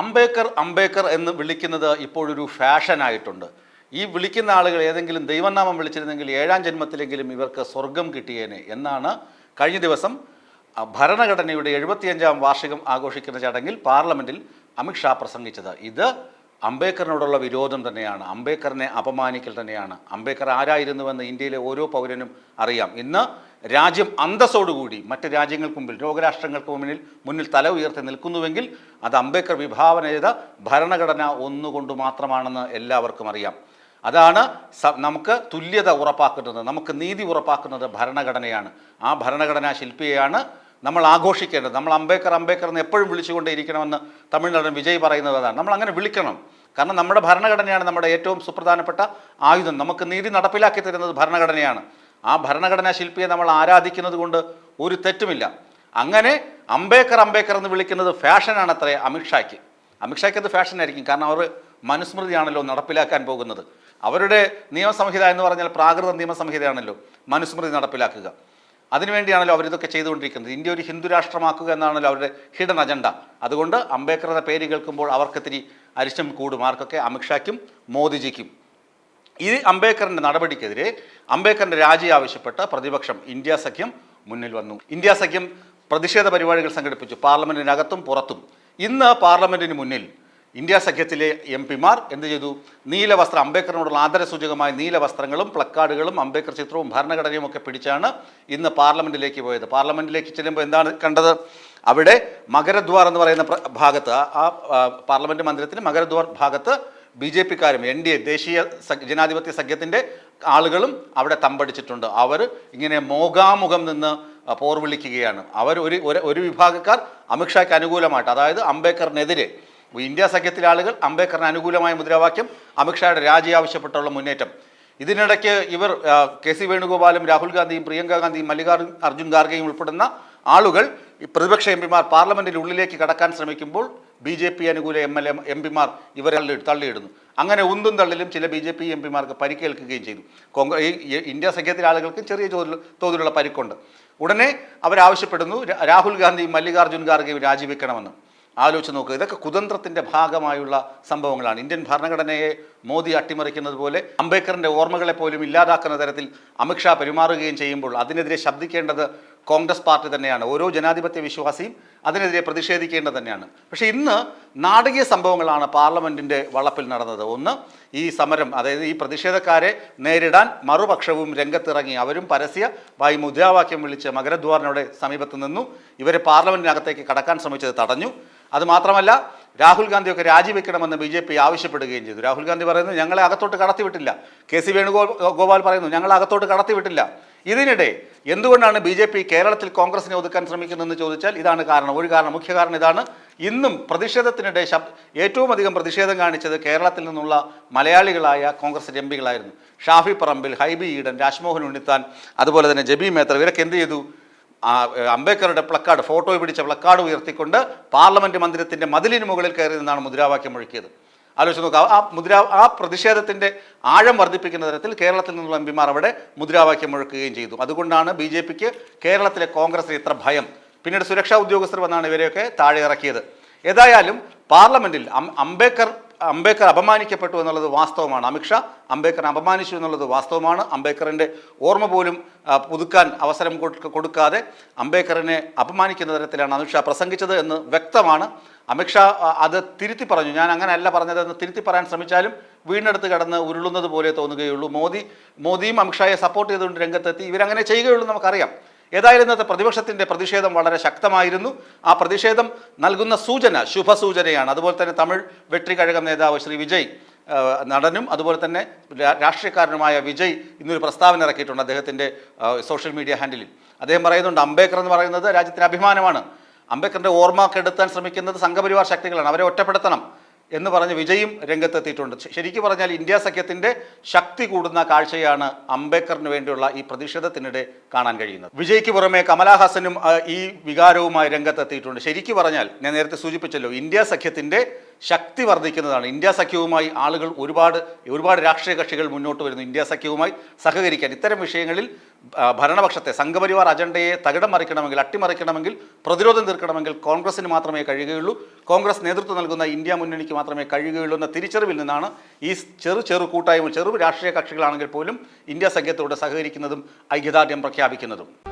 അംബേദ്കർ അംബേക്കർ എന്ന് വിളിക്കുന്നത് ഇപ്പോഴൊരു ഫാഷനായിട്ടുണ്ട്. ഈ വിളിക്കുന്ന ആളുകൾ ഏതെങ്കിലും ദൈവനാമം വിളിച്ചിരുന്നെങ്കിൽ ഏഴാം ജന്മത്തിലെങ്കിലും ഇവർക്ക് സ്വർഗം കിട്ടിയേനെ എന്നാണ് കഴിഞ്ഞ ദിവസം ഭരണഘടനയുടെ എഴുപത്തിയഞ്ചാം വാർഷികം ആഘോഷിക്കുന്ന ചടങ്ങിൽ പാർലമെന്റിൽ അമിത്ഷാ പ്രസംഗിച്ചത്. ഇത് അംബേദ്കറിനോടുള്ള വിരോധം തന്നെയാണ്. അംബേദ്കറിനെ അപമാനിക്കൽ തന്നെയാണ്. അംബേദ്കർ ആരായിരുന്നുവെന്ന് ഇന്ത്യയിലെ ഓരോ പൗരനും അറിയാം. ഇന്ന് രാജ്യം അന്തസ്സോടുകൂടി മറ്റ് രാജ്യങ്ങൾക്ക് മുമ്പിൽ ലോകരാഷ്ട്രങ്ങൾക്ക് മുന്നിൽ മുന്നിൽ തല ഉയർത്തി നിൽക്കുന്നുവെങ്കിൽ അത് അംബേദ്കർ വിഭാവന ചെയ്ത ഭരണഘടന ഒന്നുകൊണ്ട് മാത്രമാണെന്ന് എല്ലാവർക്കും അറിയാം. അതാണ് നമുക്ക് തുല്യത ഉറപ്പാക്കുന്നത് നമുക്ക് നീതി ഉറപ്പാക്കുന്നത് ഭരണഘടനയാണ്. ആ ഭരണഘടനാ ശില്പിയെയാണ് നമ്മൾ ആഘോഷിക്കേണ്ടത്. നമ്മൾ അംബേദ്കർ അംബേദ്കർ എന്ന് എപ്പോഴും വിളിച്ചുകൊണ്ടേ ഇരിക്കണമെന്ന് തമിഴ്നാടൻ വിജയ് പറയുന്നത് അതാണ്. നമ്മൾ അങ്ങനെ വിളിക്കണം. കാരണം നമ്മുടെ ഭരണഘടനയാണ് നമ്മുടെ ഏറ്റവും സുപ്രധാനപ്പെട്ട ആയുധം. നമുക്ക് നീതി നടപ്പിലാക്കി തരുന്നത് ഭരണഘടനയാണ്. ആ ഭരണഘടനാ ശില്പിയെ നമ്മൾ ആരാധിക്കുന്നത് കൊണ്ട് ഒരു തെറ്റുമില്ല. അങ്ങനെ അംബേദ്കർ അംബേദ്കർ എന്ന് വിളിക്കുന്നത് ഫാഷനാണ് അത്രേ അമിത്ഷായ്ക്ക് അമിത്ഷായ്ക്ക് അത് ഫാഷനായിരിക്കും. കാരണം അവർ മനുസ്മൃതിയാണല്ലോ നടപ്പിലാക്കാൻ പോകുന്നത്. അവരുടെ നിയമസംഹിത എന്ന് പറഞ്ഞാൽ പ്രാകൃത നിയമസംഹിതയാണല്ലോ മനുസ്മൃതി നടപ്പിലാക്കുക. അതിനുവേണ്ടിയാണല്ലോ അവരിതൊക്കെ ചെയ്തുകൊണ്ടിരിക്കുന്നത്. ഇന്ത്യ ഒരു ഹിന്ദു രാഷ്ട്രമാക്കുക എന്നാണല്ലോ അവരുടെ ഹിഡൻ അജണ്ട. അതുകൊണ്ട് അംബേദ്കറുടെ പേര് കേൾക്കുമ്പോൾ അവർക്കിത്തിരി അരിശം കൂടും. ആർക്കൊക്കെ? മോദിജിക്കും. ഈ അംബേദ്കറിന്റെ നടപടിക്കെതിരെ അംബേദ്കറിന്റെ രാജി ആവശ്യപ്പെട്ട് പ്രതിപക്ഷം ഇന്ത്യ സഖ്യം മുന്നിൽ വന്നു. ഇന്ത്യ സഖ്യം പ്രതിഷേധ പരിപാടികൾ സംഘടിപ്പിച്ചു. പാർലമെന്റിനകത്തും പുറത്തും. ഇന്ന് പാർലമെന്റിന് മുന്നിൽ ഇന്ത്യ സഖ്യത്തിലെ എം പിമാർ എന്ത് ചെയ്തു? നീലവസ്ത്രം അംബേദ്കറിനോടുള്ള ആദരസൂചകമായ നീലവസ്ത്രങ്ങളും പ്ലക്കാർഡുകളും അംബേദ്കർ ചിത്രവും ഭരണഘടനയും ഒക്കെ പിടിച്ചാണ് ഇന്ന് പാർലമെന്റിലേക്ക് പോയത്. പാർലമെന്റിലേക്ക് ചെല്ലുമ്പോൾ എന്താണ് കണ്ടത്? അവിടെ മകരദ്വാർ എന്ന് പറയുന്ന ഭാഗത്ത് ആ- പാർലമെന്റ് മന്ദിരത്തിന് മകരദ്വാർ ഭാഗത്ത് ബി ജെ പിക്കാരും എൻ ഡി എ ദേശീയ ജനാധിപത്യ സഖ്യത്തിന്റെ ആളുകളും അവിടെ തമ്പടിച്ചിട്ടുണ്ട്. അവർ ഇങ്ങനെ മോകാമുഖം നിന്ന് പോർവിളിക്കുകയാണ്. അവർ ഒരു- ഒരു വിഭാഗക്കാർ അമിത്ഷായ്ക്ക് അനുകൂലമായിട്ട് അതായത് അംബേദ്കറിനെതിരെ ഇന്ത്യ സഖ്യത്തിലെ ആളുകൾ അംബേദ്കറിന് അനുകൂലമായ മുദ്രാവാക്യം അമിത്ഷായുടെ രാജി ആവശ്യപ്പെട്ടുള്ള മുന്നേറ്റം. ഇതിനിടയ്ക്ക് ഇവർ കെ സി വേണുഗോപാലും രാഹുൽ ഗാന്ധിയും പ്രിയങ്ക ഗാന്ധിയും മല്ലികാർജുൻ അർജുൻ ഖാർഗെയും ഉൾപ്പെടുന്ന ആളുകൾ പ്രതിപക്ഷ എം പിമാർ പാർലമെന്റിന്റെ ഉള്ളിലേക്ക് കടക്കാൻ ശ്രമിക്കുമ്പോൾ ബി ജെ പി അനുകൂല എം എൽ എ എം പിമാർ ഇവരെ തള്ളി തള്ളിയിടുന്നു. അങ്ങനെ ഉന്തും തള്ളിലും ചില ബി ജെ പി എം പിമാർക്ക് പരിക്കേൽക്കുകയും ചെയ്തു. കോൺഗ്രസ് ഈ ഇന്ത്യ സഖ്യത്തിലെ ആളുകൾക്ക് ചെറിയ തോതിലുള്ള പരിക്കുണ്ട്. ഉടനെ അവരാവശ്യപ്പെടുന്നു രാഹുൽ ഗാന്ധിയും മല്ലികാർജുൻ ഖാർഗെയും രാജിവെക്കണമെന്ന്. ആലോചിച്ച് നോക്കുക ഇതൊക്കെ കുതന്ത്രത്തിന്റെ ഭാഗമായുള്ള സംഭവങ്ങളാണ്. ഇന്ത്യൻ ഭരണഘടനയെ മോദി അട്ടിമറിക്കുന്നത് പോലെ അംബേദ്കറിന്റെ ഓർമ്മകളെ പോലും ഇല്ലാതാക്കുന്ന തരത്തിൽ അമിത്ഷാ പെരുമാറുകയും ചെയ്യുമ്പോൾ അതിനെതിരെ ശബ്ദിക്കേണ്ടത് കോൺഗ്രസ് പാർട്ടി തന്നെയാണ്. ഓരോ ജനാധിപത്യ വിശ്വാസിയും അതിനെതിരെ പ്രതിഷേധിക്കേണ്ടത് തന്നെയാണ്. പക്ഷേ ഇന്ന് നാടകീയ സംഭവങ്ങളാണ് പാർലമെന്റിന്റെ വളപ്പിൽ നടന്നത്. ഒന്ന് ഈ സമരം അതായത് ഈ പ്രതിഷേധക്കാരെ നേരിടാൻ മറുപക്ഷവും രംഗത്തിറങ്ങി. അവരും പരസ്യ വായി മുദ്രാവാക്യം വിളിച്ച് മകരദ്വാറിനോടെ സമീപത്ത് നിന്നു. ഇവരെ പാർലമെന്റിനകത്തേക്ക് കടക്കാൻ ശ്രമിച്ചത് തടഞ്ഞു. അത് മാത്രമല്ല രാഹുൽ ഗാന്ധിയൊക്കെ രാജിവെക്കണമെന്ന് ബി ജെ പി ആവശ്യപ്പെടുകയും ചെയ്തു. രാഹുൽ ഗാന്ധി പറയുന്നു ഞങ്ങളെ അകത്തോട്ട് കടത്തിവിട്ടില്ല. കെ സി വേണുഗോ ഗോപാൽ പറയുന്നു ഞങ്ങളെ അകത്തോട്ട് കടത്തിവിട്ടില്ല. ഇതിനിടെ എന്തുകൊണ്ടാണ് ബി ജെ പി കേരളത്തിൽ കോൺഗ്രസിനെ ഒതുക്കാൻ ശ്രമിക്കുന്നതെന്ന് ചോദിച്ചാൽ ഇതാണ് കാരണം. ഒരു കാരണം മുഖ്യ കാരണം ഇതാണ്. ഇന്നും പ്രതിഷേധത്തിനിടെ ശബ് ഏറ്റവും അധികം പ്രതിഷേധം കാണിച്ചത് കേരളത്തിൽ നിന്നുള്ള മലയാളികളായ കോൺഗ്രസ് എം പികളായിരുന്നു. ഷാഫി പറമ്പിൽ ഹൈബി ഈഡൻ രാജ്മോഹൻ ഉണ്ണിത്താൻ അതുപോലെ തന്നെ ജബി മേത്തർ ഇവരൊക്കെ എന്ത് ചെയ്തു? അംബേദ്കറുടെ പ്ലക്കാർഡ് ഫോട്ടോ പിടിച്ച പ്ലക്കാർഡ് ഉയർത്തിക്കൊണ്ട് പാർലമെന്റ് മന്ദിരത്തിന്റെ മതിലിന് മുകളിൽ കയറി നിന്നാണ് മുദ്രാവാക്യം മുഴക്കിയത് ആലോചിച്ച് നോക്കുക ആ മുദ്രാ ആ പ്രതിഷേധത്തിന്റെ ആഴം വർദ്ധിപ്പിക്കുന്ന തരത്തിൽ കേരളത്തിൽ നിന്നുള്ള എം പിമാർ അവിടെ മുദ്രാവാക്യം മുഴക്കുകയും ചെയ്തു. അതുകൊണ്ടാണ് ബി ജെ പിക്ക് കേരളത്തിലെ കോൺഗ്രസിന് ഇത്ര ഭയം. പിന്നീട് സുരക്ഷാ ഉദ്യോഗസ്ഥർ വന്നാണ് ഇവരെയൊക്കെ താഴെ ഇറക്കിയത്. ഏതായാലും പാർലമെന്റിൽ അംബേദ്കർ അംബേദ്കർ അപമാനിക്കപ്പെട്ടു എന്നുള്ളത് വാസ്തവമാണ്. അമിത്ഷാ അംബേദ്കറെ അപമാനിച്ചു എന്നുള്ളത് വാസ്തവമാണ്. അംബേദ്കറിന്റെ ഓർമ്മ പോലും പുതുക്കാൻ അവസരം കൊടുക്കാതെ അംബേദ്കറിനെ അപമാനിക്കുന്ന തരത്തിലാണ് അമിത്ഷാ പ്രസംഗിച്ചത് എന്ന് വ്യക്തമാണ്. അമിത്ഷാ അത് തിരുത്തി പറഞ്ഞു. ഞാൻ അങ്ങനെയല്ല പറഞ്ഞതെന്ന് തിരുത്തി പറയാൻ ശ്രമിച്ചാലും വീണ്ടെടുത്ത് കടന്ന് ഉരുളുന്നത് പോലെ തോന്നുകയുള്ളൂ. മോദി മോദിയും അമിത്ഷായെ സപ്പോർട്ട് ചെയ്തുകൊണ്ട് രംഗത്തെത്തി. ഇവരങ്ങനെ ചെയ്യുകയുള്ളൂ നമുക്കറിയാം. ഏതായാലും ഇന്നത്തെ പ്രതിപക്ഷത്തിന്റെ പ്രതിഷേധം വളരെ ശക്തമായിരുന്നു. ആ പ്രതിഷേധം നൽകുന്ന സൂചന ശുഭസൂചനയാണ്. അതുപോലെ തന്നെ തമിഴ് വെട്രി കഴകം നേതാവ് ശ്രീ വിജയ് നടനും അതുപോലെ തന്നെ രാഷ്ട്രീയക്കാരനുമായ വിജയ് ഇന്നൊരു പ്രസ്താവന ഇറക്കിയിട്ടുണ്ട് അദ്ദേഹത്തിന്റെ സോഷ്യൽ മീഡിയ ഹാൻഡിലിൽ. അദ്ദേഹം പറയുന്നുണ്ട് അംബേദ്കർ എന്ന് പറയുന്നത് രാജ്യത്തിന് അഭിമാനമാണ്. അംബേദ്കറിന്റെ ഓർമ്മ കെടുത്താൻ ശ്രമിക്കുന്നത് സംഘപരിവാർ ശക്തികളാണ്. അവരെ ഒറ്റപ്പെടുത്തണം. എന്ന് പറഞ്ഞ് വിജയും രംഗത്തെത്തിയിട്ടുണ്ട്. ശരിക്കു പറഞ്ഞാൽ ഇന്ത്യ സഖ്യത്തിന്റെ ശക്തി കൂടുന്ന കാഴ്ചയാണ് അംബേദ്കറിന് വേണ്ടിയുള്ള ഈ പ്രതിഷേധത്തിനിടെ കാണാൻ കഴിയുന്നത്. വിജയ്ക്ക് പുറമെ കമലഹാസനും ഈ വികാരവുമായി രംഗത്തെത്തിയിട്ടുണ്ട്. ശരിക്കും പറഞ്ഞാൽ ഞാൻ നേരത്തെ സൂചിപ്പിച്ചല്ലോ ഇന്ത്യ സഖ്യത്തിന്റെ ശക്തി വർദ്ധിക്കുന്നതാണ്. ഇന്ത്യ സഖ്യവുമായി ആളുകൾ ഒരുപാട് ഒരുപാട് രാഷ്ട്രീയ കക്ഷികൾ മുന്നോട്ട് വരുന്നു. ഇന്ത്യ സഖ്യവുമായി സഹകരിക്കാൻ. ഇത്തരം വിഷയങ്ങളിൽ ഭരണപക്ഷത്തെ സംഘപരിവാർ അജണ്ടയെ തകിടം മറിക്കണമെങ്കിൽ അട്ടിമറിക്കണമെങ്കിൽ പ്രതിരോധം തീർക്കണമെങ്കിൽ കോൺഗ്രസിന് മാത്രമേ കഴിയുകയുള്ളൂ. കോൺഗ്രസ് നേതൃത്വം നൽകുന്ന ഇന്ത്യ മുന്നണിക്ക് മാത്രമേ കഴിയുകയുള്ളൂ എന്ന തിരിച്ചറിവിൽ നിന്നാണ് ഈ ചെറു ചെറു കൂട്ടായ്മ ചെറു രാഷ്ട്രീയ കക്ഷികളാണെങ്കിൽ പോലും ഇന്ത്യ സഖ്യത്തോട് സഹകരിക്കുന്നതും ഐക്യദാർഢ്യം പ്രഖ്യാപിക്കുന്നതും.